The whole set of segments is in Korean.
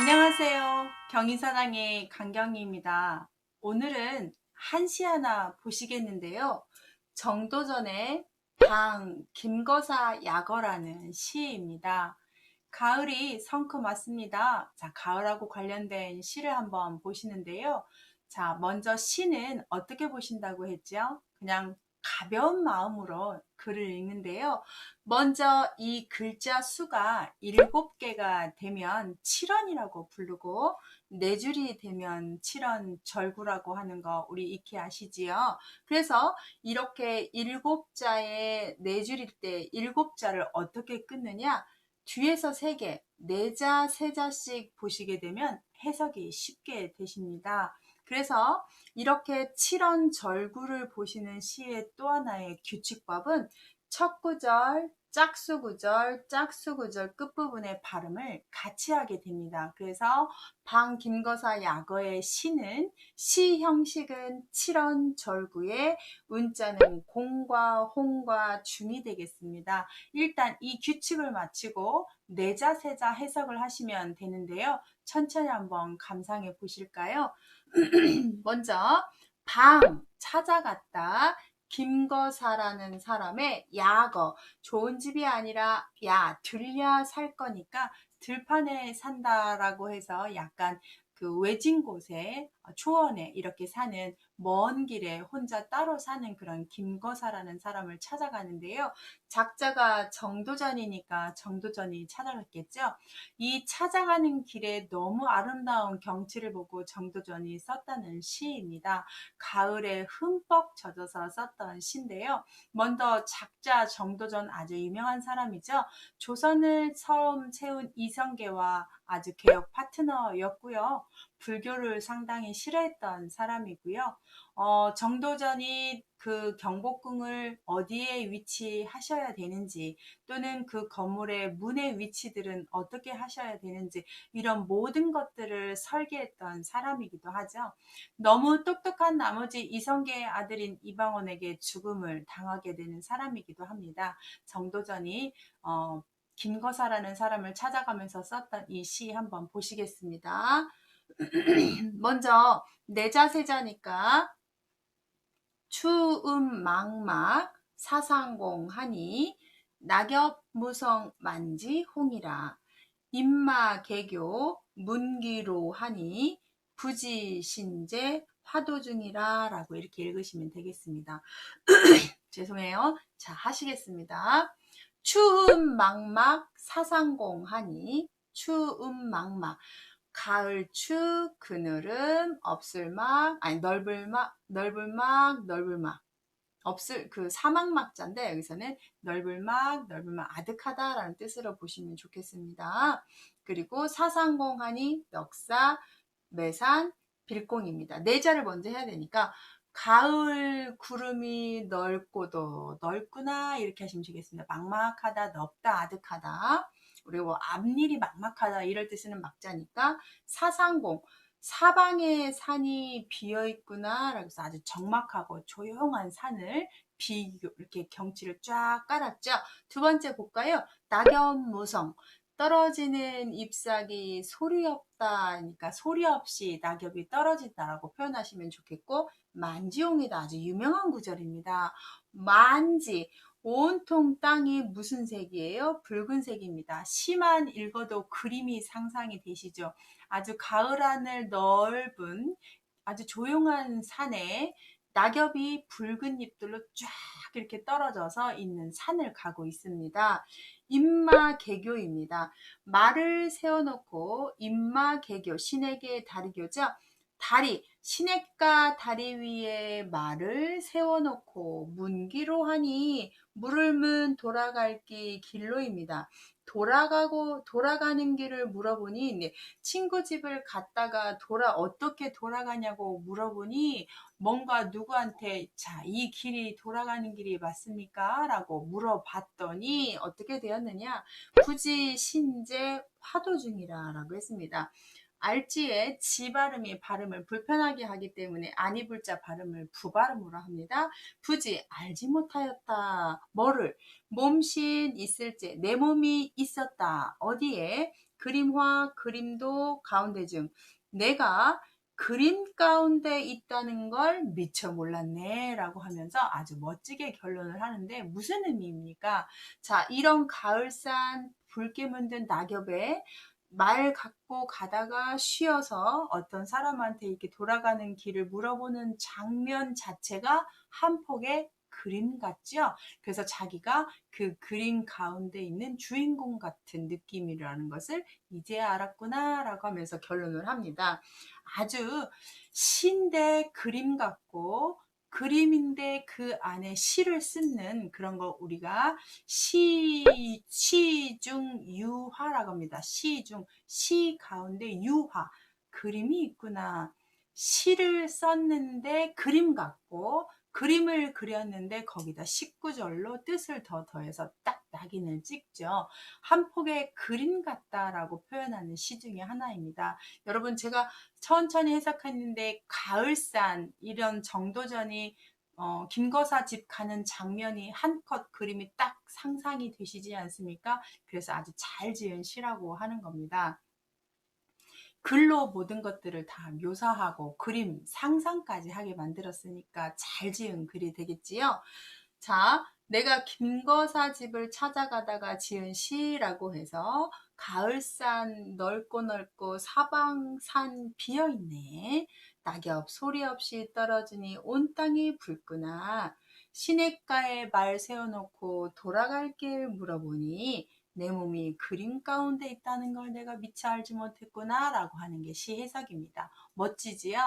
안녕하세요. 경인사랑의 강경희입니다. 오늘은 한시 하나 보시겠는데요. 정도전의 방 김거사 약어라는 시입니다. 가을이 성큼 왔습니다. 자, 가을하고 관련된 시를 한번 보시는데요. 자, 먼저 시는 어떻게 보신다고 했죠? 그냥 가벼운 마음으로 글을 읽는데요. 먼저 이 글자 수가 일곱 개가 되면 7원이라고 부르고 네 줄이 되면 7원 절구라고 하는 거 우리 익히 아시지요? 그래서 이렇게 일곱 자에 네 줄일 때 일곱 자를 어떻게 끊느냐? 뒤에서 세 개, 네 자, 세 자씩 보시게 되면 해석이 쉽게 되십니다. 그래서 이렇게 7원 절구를 보시는 시의 또 하나의 규칙법은 첫 구절, 짝수 구절, 짝수 구절 끝부분의 발음을 같이 하게 됩니다. 그래서 방 김거사 약어의 시는 시 형식은 7원 절구에 운자는 공과 홍과 중이 되겠습니다. 일단 이 규칙을 마치고 내자 세자 해석을 하시면 되는데요. 천천히 한번 감상해 보실까요? 먼저 방 찾아갔다. 김거사라는 사람의 야거 좋은 집이 아니라 야 들려 살 거니까 들판에 산다라고 해서 약간 그 외진 곳에 초원에 이렇게 사는 먼 길에 혼자 따로 사는 그런 김거사라는 사람을 찾아가는데요. 작자가 정도전이니까 정도전이 찾아갔겠죠. 이 찾아가는 길에 너무 아름다운 경치를 보고 정도전이 썼다는 시입니다. 가을에 흠뻑 젖어서 썼던 시인데요. 먼저 작자 정도전 아주 유명한 사람이죠. 조선을 처음 채운 이성계와 아주 개혁 파트너였고요. 불교를 상당히 싫어했던 사람이고요. 어, 정도전이 그 경복궁을 어디에 위치하셔야 되는지 또는 그 건물의 문의 위치들은 어떻게 하셔야 되는지 이런 모든 것들을 설계했던 사람이기도 하죠. 너무 똑똑한 나머지 이성계의 아들인 이방원에게 죽음을 당하게 되는 사람이기도 합니다. 정도전이 어, 김거사라는 사람을 찾아가면서 썼던 이 시 한번 보시겠습니다. 먼저 내자세자니까 추음 망막 사상공하니 낙엽 무성 만지 홍이라 임마 개교 문기로 하니 부지 신제 화도 중이라 라고 이렇게 읽으시면 되겠습니다. 죄송해요. 자 하시겠습니다. 추음 망막 사상공하니 추음 망막 가을추 그늘은 없을막 아니 넓을막 넓을막 넓을막 없을 그 사막막자인데 여기서는 넓을막 넓을막 아득하다라는 뜻으로 보시면 좋겠습니다. 그리고 사상공하니 넉사 매산 빌공입니다. 네 자를 먼저 해야 되니까 가을 구름이 넓고도 넓구나 이렇게 하시면 되겠습니다. 막막하다, 넓다, 아득하다. 그리고 앞일이 막막하다 이럴 때 쓰는 막자니까 사상공 사방에 산이 비어 있구나 라고 해서 아주 적막하고 조용한 산을 비 이렇게 경치를 쫙 깔았죠. 두 번째 볼까요? 낙엽무성 떨어지는 잎사귀 소리 없다 그러니까 소리 없이 낙엽이 떨어진다라고 표현하시면 좋겠고 만지용이다 아주 유명한 구절입니다. 만지 온통 땅이 무슨 색이에요? 붉은색입니다. 시만 읽어도 그림이 상상이 되시죠? 아주 가을 하늘 넓은 아주 조용한 산에 낙엽이 붉은 잎들로 쫙 이렇게 떨어져서 있는 산을 가고 있습니다. 임마 개교입니다. 말을 세워놓고 임마 개교, 신에게 다리교죠. 다리, 시냇가 다리 위에 말을 세워놓고 문기로 하니 물을 문 돌아갈 길 길로입니다. 돌아가고 돌아가는 길을 물어보니 네, 친구 집을 갔다가 돌아 어떻게 돌아가냐고 물어보니 뭔가 누구한테 자 이 길이 돌아가는 길이 맞습니까? 라고 물어봤더니 어떻게 되었느냐 부지 신제 화도 중이라 라고 했습니다. 알지에 지 발음이 발음을 불편하게 하기 때문에 아니불자 발음을 부발음으로 합니다. 부지 알지 못하였다. 뭐를 몸신 있을지 내 몸이 있었다. 어디에 그림화, 그림도 가운데 중 내가 그림 가운데 있다는 걸 미처 몰랐네 라고 하면서 아주 멋지게 결론을 하는데 무슨 의미입니까? 자, 이런 가을산 붉게 문든 낙엽에 말 갖고 가다가 쉬어서 어떤 사람한테 이렇게 돌아가는 길을 물어보는 장면 자체가 한 폭의 그림 같죠? 그래서 자기가 그 그림 가운데 있는 주인공 같은 느낌이라는 것을 이제 알았구나 라고 하면서 결론을 합니다. 아주 시인데 그림 같고 그림인데 그 안에 시를 쓰는 그런 거 우리가 시, 시중 유화라고 합니다. 시중, 시 가운데 유화. 그림이 있구나. 시를 썼는데 그림 같고 그림을 그렸는데 거기다 19절로 뜻을 더 더해서 딱 낙인을 찍죠. 한 폭의 그림 같다라고 표현하는 시 중에 하나입니다. 여러분 제가 천천히 해석했는데 가을산 이런 정도전이 어, 김거사 집 가는 장면이 한컷 그림이 딱 상상이 되시지 않습니까? 그래서 아주 잘 지은 시라고 하는 겁니다. 글로 모든 것들을 다 묘사하고 그림, 상상까지 하게 만들었으니까 잘 지은 글이 되겠지요. 자, 내가 김거사 집을 찾아가다가 지은 시라고 해서 가을산 넓고 넓고 사방산 비어있네. 낙엽 소리 없이 떨어지니 온 땅이 붉구나. 시냇가에 말 세워놓고 돌아갈 길 물어보니 내 몸이 그림 가운데 있다는 걸 내가 미처 알지 못했구나 라고 하는 게 시 해석입니다. 멋지지요?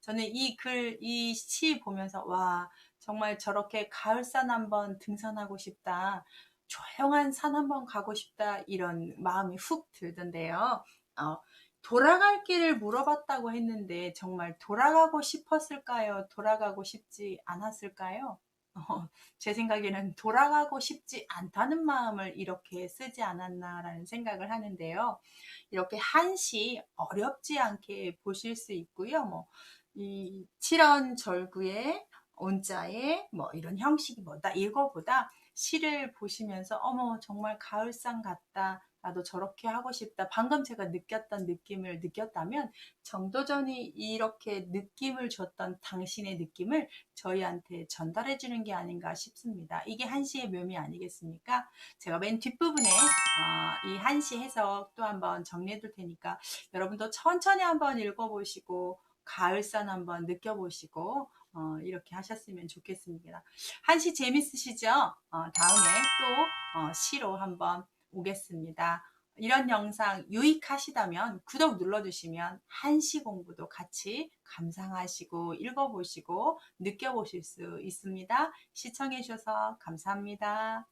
저는 이 글, 이 시 보면서 와 정말 저렇게 가을산 한번 등산하고 싶다. 조용한 산 한번 가고 싶다. 이런 마음이 훅 들던데요. 어, 돌아갈 길을 물어봤다고 했는데 정말 돌아가고 싶었을까요? 돌아가고 싶지 않았을까요? 어, 제 생각에는 돌아가고 싶지 않다는 마음을 이렇게 쓰지 않았나라는 생각을 하는데요. 이렇게 한시 어렵지 않게 보실 수 있고요. 뭐, 이 칠언절구의 온자에 뭐 이런 형식이 뭐다 이거보다 시를 보시면서 어머 정말 가을상 같다 나도 저렇게 하고 싶다. 방금 제가 느꼈던 느낌을 느꼈다면 정도전이 이렇게 느낌을 줬던 당신의 느낌을 저희한테 전달해 주는 게 아닌가 싶습니다. 이게 한시의 묘미 아니겠습니까? 제가 맨 뒷부분에 어, 이 한시 해석 또 한번 정리해 둘 테니까 여러분도 천천히 한번 읽어보시고 가을산 한번 느껴보시고 어, 이렇게 하셨으면 좋겠습니다. 한시 재밌으시죠? 어, 다음에 또 어, 시로 한번 오겠습니다. 이런 영상 유익하시다면 구독 눌러주시면 한시 공부도 같이 감상하시고 읽어보시고 느껴보실 수 있습니다. 시청해주셔서 감사합니다.